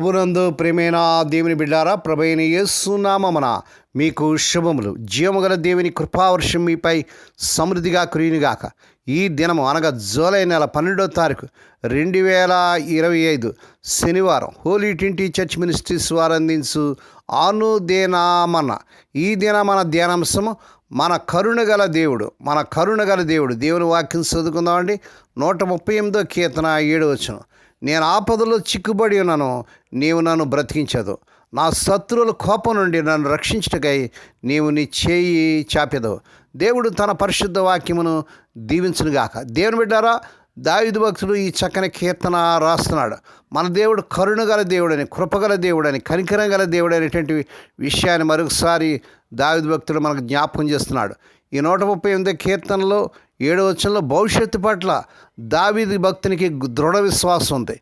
ప్రభునందు ప్రేమైన దేవుని బిడ్డారా ప్రభైన యేసునామన మీకు శుభములు. జీవముగల దేవుని కృపావర్షం మీపై సమృద్ధిగా కురియునిగాక. ఈ దినము అనగా జూలై నెల పన్నెండో తారీఖు రెండు వేల ఇరవై ఐదు శనివారం హోలీ ట్వంటీ చర్చ్ మినిస్ట్రీస్ వారు అందించు అనుదేనామన. ఈ దిన మన ధ్యానాంశము మన కరుణ గల దేవుడు మన కరుణగల దేవుడు. దేవుని వాక్యం చదువుకుందామండి. నూట ముప్పై ఎనిమిదో కీర్తన ఏడు వచ్చును నేను ఆపదలో చిక్కుబడి ఉన్నాను నీవు నన్ను బ్రతికించదు. నా శత్రువుల కోపం నుండి నన్ను రక్షించటకై నీవు నీ చేయి చాపెదవు. దేవుడు తన పరిశుద్ధ వాక్యమును దీవించునుగాక. దేవుని బిడ్డారా దావిదు భక్తుడు ఈ చక్కని కీర్తన రాస్తున్నాడు. మన దేవుడు కరుణ గల దేవుడని కృపగల దేవుడని కనికరం గల దేవుడు అనేటువంటి విషయాన్ని మరొకసారి దావిదు భక్తుడు మనకు జ్ఞాపకం చేస్తున్నాడు. ఈ నూట ముప్పై ఎనిమిది కీర్తనలో ఏడవ వచ్చంలో భవిష్యత్తు పట్ల దావీది భక్తునికి దృఢ విశ్వాసం ఉంది.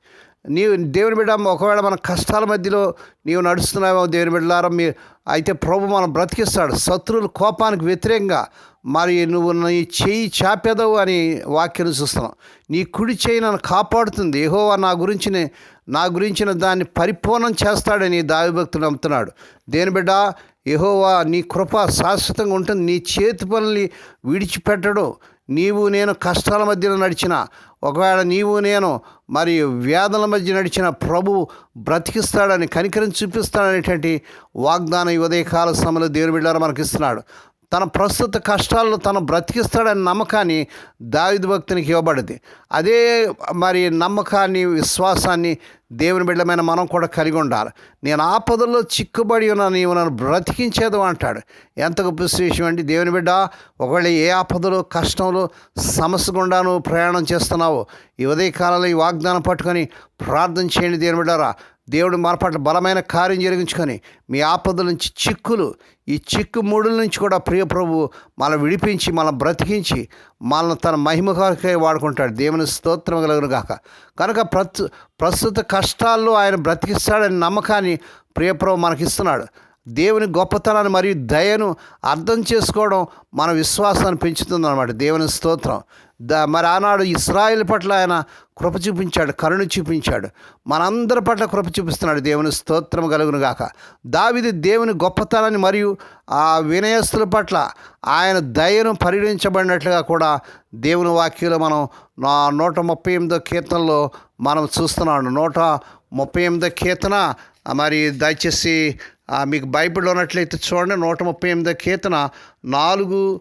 నీవు దేవుని బిడ్డ ఒకవేళ మన కష్టాల మధ్యలో నీవు నడుస్తున్నావో దేవుని బిడ్డలారా మీ అయితే ప్రభు మనం బ్రతికిస్తాడు. శత్రువుల కోపానికి వ్యతిరేకంగా మరి నువ్వు నీ చేయి చాపెదవు అని వాక్యం చూస్తున్నాం. నీ కుడి చేయి నన్ను కాపాడుతుంది. ఏహోవా నా గురించి నా గురించిన దాన్ని పరిపూర్ణం చేస్తాడని దావి భక్తుడు నమ్ముతున్నాడు. దేని బిడ్డ యహోవా నీ కృప శాశ్వతంగా ఉంటుంది. నీ చేతి పనుల్ని విడిచిపెట్టడు. నీవు నేను కష్టాల మధ్యలో నడిచిన ఒకవేళ నీవు నేను మరి వేదన మధ్య నడిచిన ప్రభు బ్రతికిస్తాడని కనికరం చూపిస్తాడనేటువంటి వాగ్దానం ఉదయకాల సమయంలో దేవుని బిడ్డారు మనకి ఇస్తున్నాడు తన ప్రస్తుత కష్టాల్లో తను బ్రతికిస్తాడనే నమ్మకాన్ని దావిదు భక్తునికి ఇవ్వబడింది. అదే మరి నమ్మకాన్ని విశ్వాసాన్ని దేవుని బిడ్డమైన మనం కూడా కలిగి ఉండాలి. నేను ఆపదల్లో చిక్కుబడి ఉన్నా నీవు నన్ను బ్రతికించేదు అంటాడు. ఎంత గొప్ప విశేషం అండి? దేవుని బిడ్డ ఒకవేళ ఏ ఆపదలో కష్టంలో సమస్య గుండా నువ్వు ప్రయాణం చేస్తున్నావో ఈ ఉదయకాలంలో ఈ వాగ్దానం పట్టుకొని ప్రార్థన చేయండి దేవుని బిడ్డారా. దేవుడు మన పట్ల బలమైన కార్యం జరిగించుకొని మీ ఆపదల నుంచి చిక్కులు ఈ చిక్కు మూడుల నుంచి కూడా ప్రియ ప్రభు మన విడిపించి మన బ్రతికించి మనల్ని తన మహిమకారకై వాడుకుంటాడు. దేవుని స్తోత్రం కలుగును గాక. కనుక ప్రస్తు ప్రస్తుత కష్టాల్లో ఆయన బ్రతికిస్తాడనే నమ్మకాన్ని ప్రియప్రభు మనకిస్తున్నాడు. దేవుని గొప్పతనాన్ని మరియు దయను అర్థం చేసుకోవడం మన విశ్వాసాన్ని పెంచుతుందన్నమాట. దేవుని స్తోత్రం. ద మరి ఆనాడు ఇస్రాయిల్ పట్ల ఆయన కృప చూపించాడు కరుణ చూపించాడు. మనందరి పట్ల కృప చూపిస్తున్నాడు. దేవుని స్తోత్రం కలుగును గాక దావిది దేవుని గొప్పతనాన్ని మరియు ఆ వినయస్తుల పట్ల ఆయన దయను పరిగణించబడినట్లుగా కూడా దేవుని వాక్యంలో మనం నా నూట ముప్పై ఎనిమిదో కీర్తనలో మనం చూస్తున్నాడు నూట ముప్పై ఎనిమిదో కీర్తన మరి దయచేసి మీకు బైబిల్లో ఉన్నట్లయితే చూడండి నూట ముప్పై ఎనిమిదో కీర్తన నాలుగు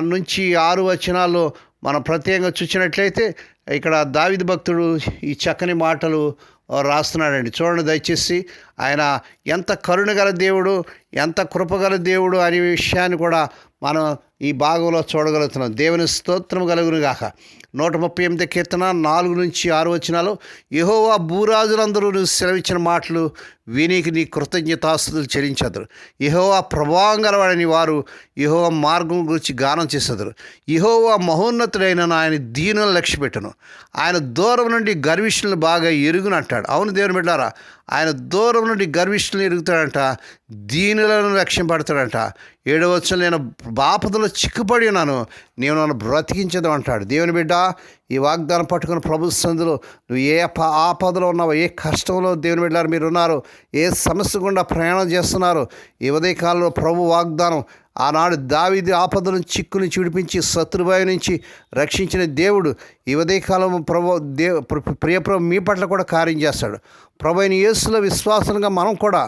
నుంచి ఆరు వచనాల్లో మనం ప్రత్యేకంగా చూసినట్లయితే ఇక్కడ దావిద భక్తుడు ఈ చక్కని మాటలు రాస్తున్నాడండి. చూడండి దయచేసి ఆయన ఎంత కరుణగల దేవుడు ఎంత కృపగల దేవుడు అనే విషయాన్ని కూడా మనం ఈ భాగంలో చూడగలుగుతున్నాం. దేవుని స్తోత్రం కలుగునుగాక. నూట ముప్పై ఎనిమిది కీర్తన నాలుగు నుంచి ఆరు వచనాలు. యహోవా భూరాజులందరూ నువ్వు సెలవిచ్చిన మాటలు వినికి నీ కృతజ్ఞతాస్తులు చెల్లించదురు. యహోవా ప్రభావం గలవాడని వారు యహోవా మార్గం గురించి గానం చేసేదరు. యహోవా మహోన్నతుడైన ఆయన దీనులను లక్ష్యపెట్టను. ఆయన దూరం నుండి గర్విష్ణులు బాగా ఎరుగునంటాడు అవును దేవుని బిడ్డారా ఆయన దూరం నుండి గర్విష్ఠులను ఎరుగుతాడంట దీనులను లక్ష్యం పడతాడంట ఏడవ నేను బాపదలు చిక్కుపడి ఉన్నాను. నేను నన్ను బ్రతికించదు అంటాడు. దేవుని బిడ్డ ఈ వాగ్దానం పట్టుకుని ప్రభు సందులో నువ్వు ఏ ప ఆపదలో ఉన్నావు ఏ కష్టంలో దేవుని వెళ్ళారు మీరు ఉన్నారు ఏ సమస్య గుండా ప్రయాణం చేస్తున్నారు ఈ ఉదయకాలంలో ప్రభు వాగ్దానం ఆనాడు దావిది ఆపద నుంచి చిక్కు నుంచి విడిపించి శత్రుభావి నుంచి రక్షించిన దేవుడు ఈ ఉదయకాలం ప్రభు దే ప్రియప్రభు మీ పట్ల కూడా కార్యం చేస్తాడు. ప్రభు అయిన యేసులో విశ్వాసంగా మనం కూడా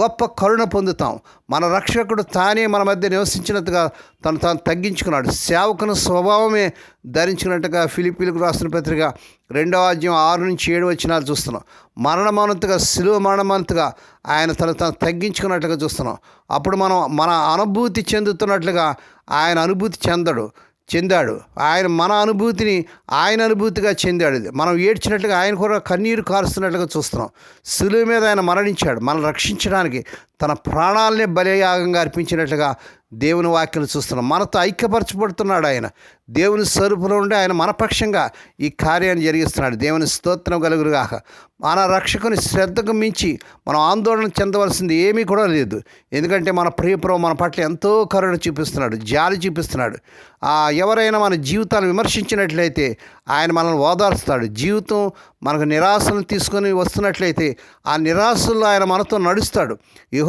గొప్ప కరుణ పొందుతాం. మన రక్షకుడు తానే మన మధ్య నివసించినట్టుగా తను తాను తగ్గించుకున్నాడు. సేవకుని స్వభావమే ధరించినట్టుగా ఫిలిపీలకు రాసిన పత్రిక రెండవ అధ్యాయం ఆరు నుంచి ఏడు వచ్చినాలు చూస్తున్నాం. మరణమానంతగా సిలువ మరణమంతగా ఆయన తను తను తగ్గించుకున్నట్లుగా చూస్తున్నాం. అప్పుడు మనం మన అనుభూతి చెందుతున్నట్లుగా ఆయన అనుభూతి చెందడు చెందాడు. ఆయన మన అనుభూతిని ఆయన అనుభూతిగా చెందాడు మనం ఏడ్చినట్లుగా ఆయన కూడా కన్నీరు కారుస్తున్నట్లుగా చూస్తున్నాం. సులువు మీద ఆయన మరణించాడు. మనం రక్షించడానికి తన ప్రాణాలనే బలియాగంగా అర్పించినట్లుగా దేవుని వాక్యం చూస్తున్నాం. మనతో ఐక్యపరచబడుతున్నాడు ఆయన. దేవుని స్వరూపులో ఉండి ఆయన మనపక్షంగా ఈ కార్యాన్ని జరిగిస్తున్నాడు. దేవుని స్తోత్రం కలుగురుగాక మన రక్షకుని శ్రద్ధకు మించి మనం ఆందోళన చెందవలసింది ఏమీ కూడా లేదు. ఎందుకంటే మన ప్రియపురం మన పట్ల ఎంతో కరుణ చూపిస్తున్నాడు. జాలి చూపిస్తున్నాడు. ఆ ఎవరైనా మన జీవితాన్ని విమర్శించినట్లయితే ఆయన మనల్ని ఓదార్స్తాడు. జీవితం మనకు నిరాశను తీసుకొని వస్తున్నట్లయితే ఆ నిరాశల్లో ఆయన మనతో నడుస్తాడు.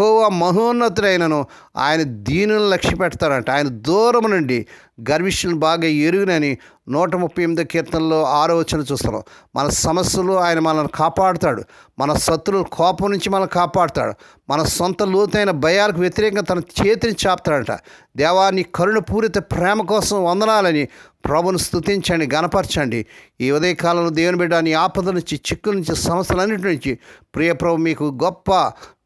యహోవా మహోన్నతుడైనను. ఆయన దీనులను లక్ష్య పెడతాడంట ఆయన దూరం నుండి గర్విష్యులను బాగా ఎరుగునని నూట ముప్పై ఎనిమిది కీర్తనలో ఆరో వచ్చిన చూస్తున్నాం. మన సమస్యలు ఆయన మనల్ని కాపాడుతాడు. మన శత్రువుల కోపం నుంచి మనల్ని కాపాడుతాడు. మన సొంత లోతైన భయాలకు వ్యతిరేకంగా తన చేతిని చాపుతాడట. దేవాన్ని కరుణ పూరిత ప్రేమ కోసం వందనాలని ప్రభును స్తుతించండి గనపరచండి ఈ ఉదయకాలంలో దేవుని బిడ్డ నీ ఆపద నుంచి చిక్కుల నుంచి సమస్యలన్నిటి నుంచి ప్రియప్రభు మీకు గొప్ప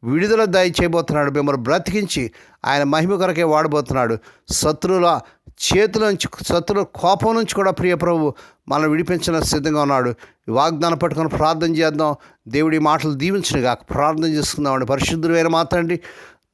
విడుదల దయచేయబోతున్నాడు. మిమ్మల్ని బ్రతికించి ఆయన మహిమ కొరకే వాడబోతున్నాడు. శత్రువుల చేతుల నుంచి శత్రువుల కోపం నుంచి కూడా ప్రియ ప్రభు మనం విడిపించిన సిద్ధంగా ఉన్నాడు. వాగ్దానం పట్టుకొని ప్రార్థన చేద్దాం. దేవుడి మాటలు దీవించిన కాక ప్రార్థన చేసుకుందామండి. పరిశుద్ధులైన మాత్రండి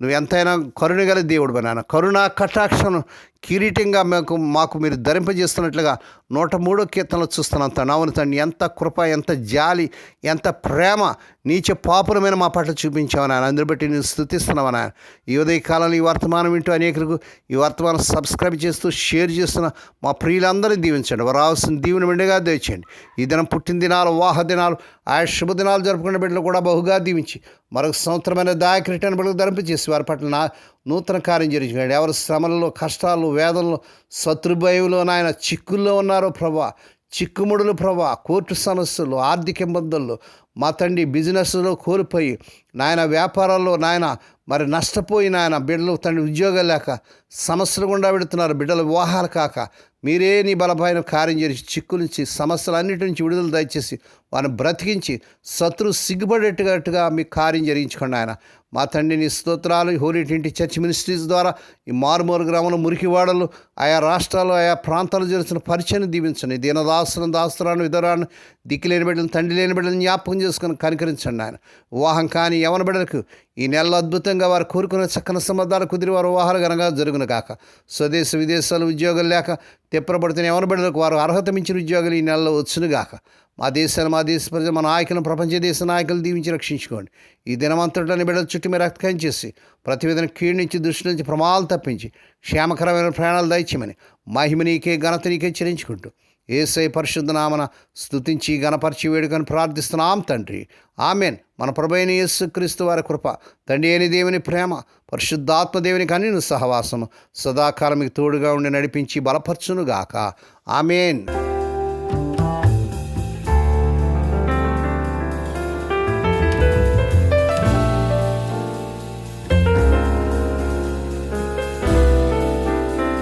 నువ్వు ఎంతైనా కరుణ గల దేవుడు నాయన. కరుణ కటాక్షను కిరీటంగా మాకు మాకు మీరు ధరింపజేస్తున్నట్లుగా నూట మూడో కీర్తనలు చూస్తున్నాం తనవును తండ్రి ఎంత కృప ఎంత జాలి ఎంత ప్రేమ నీచ పాపురమైన మా పట్ల చూపించావు నాయన. అందరి బట్టి నేను స్థుతిస్తున్నావు నాయన. ఈ ఉదయ కాలంలో ఈ వర్తమానం వింటూ అనేకులకు ఈ వర్తమానం సబ్స్క్రైబ్ చేస్తూ షేర్ చేస్తున్న మా ప్రియులందరినీ దీవించండి. రావాల్సిన దీవెన మెండుగా దయచేయండి. ఈ దినం పుట్టిన దినాలు వాహ దినాలు ఆయా శుభదినాలు జరుపుకునే బిడ్డలు కూడా బహుగా దీవించి మరొక సంవత్సరమైన దాయక రిటర్న్ బిడ్డలు ధరింపజేసి వారి పట్ల నా నూతన కార్యం జరిగించండి ఎవరు శ్రమలలో కష్టాలు వేదనలు శత్రుభయంలో నాయన చిక్కుల్లో ఉన్నారో ప్రభా. చిక్కుముడులు ప్రభా కోర్టు సమస్యలు ఆర్థిక ఇబ్బందులు మా తండ్రి బిజినెస్లో కోల్పోయి నాయన వ్యాపారాల్లో నాయన మరి నష్టపోయి నాయన బిడ్డలు తండ్రి ఉద్యోగం లేక సమస్యలు గుండా పెడుతున్నారు బిడ్డల వివాహాలు కాక మీరే నీ బలపైన కార్యం చేసి చిక్కు నుంచి సమస్యలన్నిటి నుంచి విడుదల దయచేసి వారిని బ్రతికించి శత్రు సిగ్గుపడేట్టుగా మీ కార్యం జరిగించుకోండి ఆయన. మా తండ్రి నీ స్తోత్రాలు హోలీటింటి చర్చ్ మినిస్ట్రీస్ ద్వారా ఈ మారుమూరు గ్రామంలో మురికివాడలు ఆయా రాష్ట్రాలు ఆయా ప్రాంతాలు జరుగుతున్న పరిచయం దీవించండి. దీనదాసులను దాస్తురాను విధురాను దిక్కు లేని బిడ్డలను తండ్రి లేని బిడ్డలను జ్ఞాపకం చేసుకుని కనికరించండి ఆయన. వివాహం కానీ యవన బిడ్డలకు ఈ నెలలో అద్భుతంగా వారు కోరుకునే చక్కని సంబంధాలు కుదిరి వారు వివాహాలు ఘనంగా జరుగును. కాక స్వదేశ విదేశాలు ఉద్యోగాలు లేక తిప్పరబడుతున్న ఎవరి బిడ్డలకు వారు అర్హత మించిన ఉద్యోగాలు ఈ నెలలో వచ్చును గాక. మా దేశాన్ని మా దేశ ప్రజలు మా నాయకులను ప్రపంచ దేశ నాయకులు దీవించి రక్షించుకోండి. ఈ దినమంతటాన్ని బిడ్డల చుట్టూ మీరు రక్తం చేసి ప్రతివేదన కీడు నుంచి దృష్టి నుంచి ప్రమాదాలు తప్పించి క్షేమకరమైన ప్రయాణాలు దయచేయమని మహిమ నీకే ఘనత నీకే చెల్లించుకుంటూ ఏసై పరిశుద్ధనామన స్థుతించి గణపరిచి వేడుకొని ప్రార్థిస్తున్నాం తండ్రి. ఆమెన్. మన ప్రభైన యేసు క్రీస్తు వారి కృప తండ్రి అయిన దేవుని ప్రేమ పరిశుద్ధాత్మ దేవుని కన్నీను సహవాసము సదాకాలం మీకు తోడుగా ఉండి నడిపించి బలపరచునుగాక. ఆమెన్.